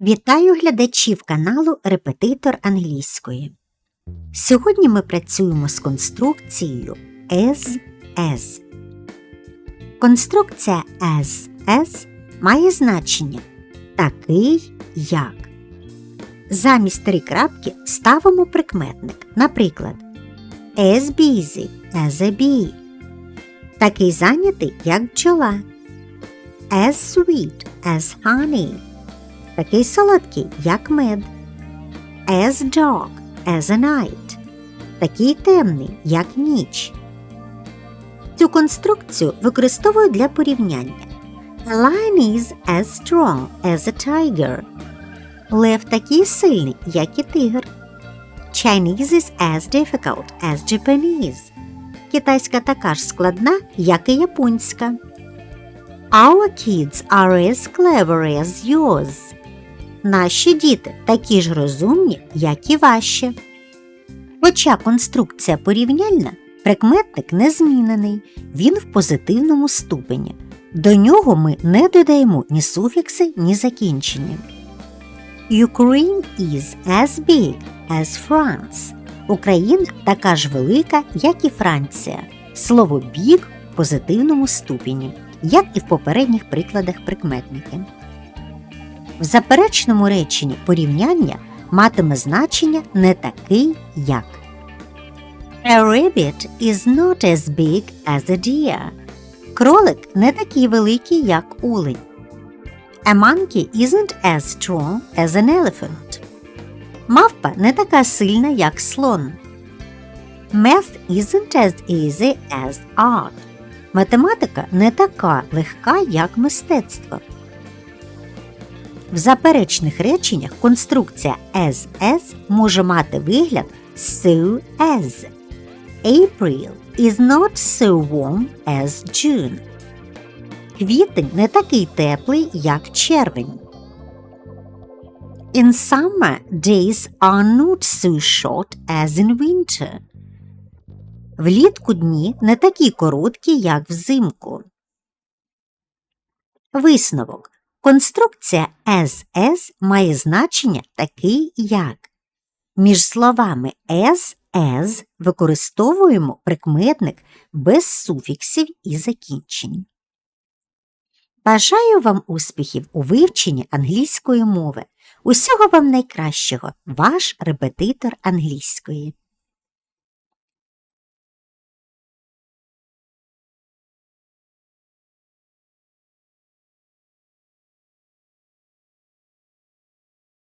Вітаю глядачів каналу Репетитор англійської. Сьогодні ми працюємо з конструкцією as-as. Конструкція as-as має значення такий як. Замість три крапки ставимо прикметник. Наприклад, as busy as a bee. Такий зайнятий, як бджола. As sweet as honey такий солодкий, як мед. As dark as a night. Такий темний, як ніч. Цю конструкцію використовують для порівняння. A lion is as strong as a tiger. Лев такий сильний, як і тигр. Chinese is as difficult as Japanese. Китайська така ж складна, як і японська. Our kids are as clever as yours. Наші діти такі ж розумні, як і ваші. Хоча конструкція порівняльна, прикметник не змінений, він в позитивному ступені. До нього ми не додаємо ні суфікси, ні закінчення. Ukraine is as big as France. Україна така ж велика, як і Франція. Слово big в позитивному ступені, як і в попередніх прикладах прикметники. В заперечному реченні порівняння матиме значення не такий як. A rabbit is not as big as a deer. Кролик не такий великий, як улень. A monkey isn't as strong as an elephant. Мавпа не така сильна, як слон. Math isn't as easy as art. Математика не така легка, як мистецтво. В заперечних реченнях конструкція as-as може мати вигляд so as. April is not so warm as June. Квітень не такий теплий, як червень. In summer, days are not so short as in winter. Влітку дні не такі короткі, як взимку. Висновок. Конструкція as-as має значення такий як. Між словами as використовуємо прикметник без суфіксів і закінчень. Бажаю вам успіхів у вивченні англійської мови. Усього вам найкращого, ваш репетитор англійської.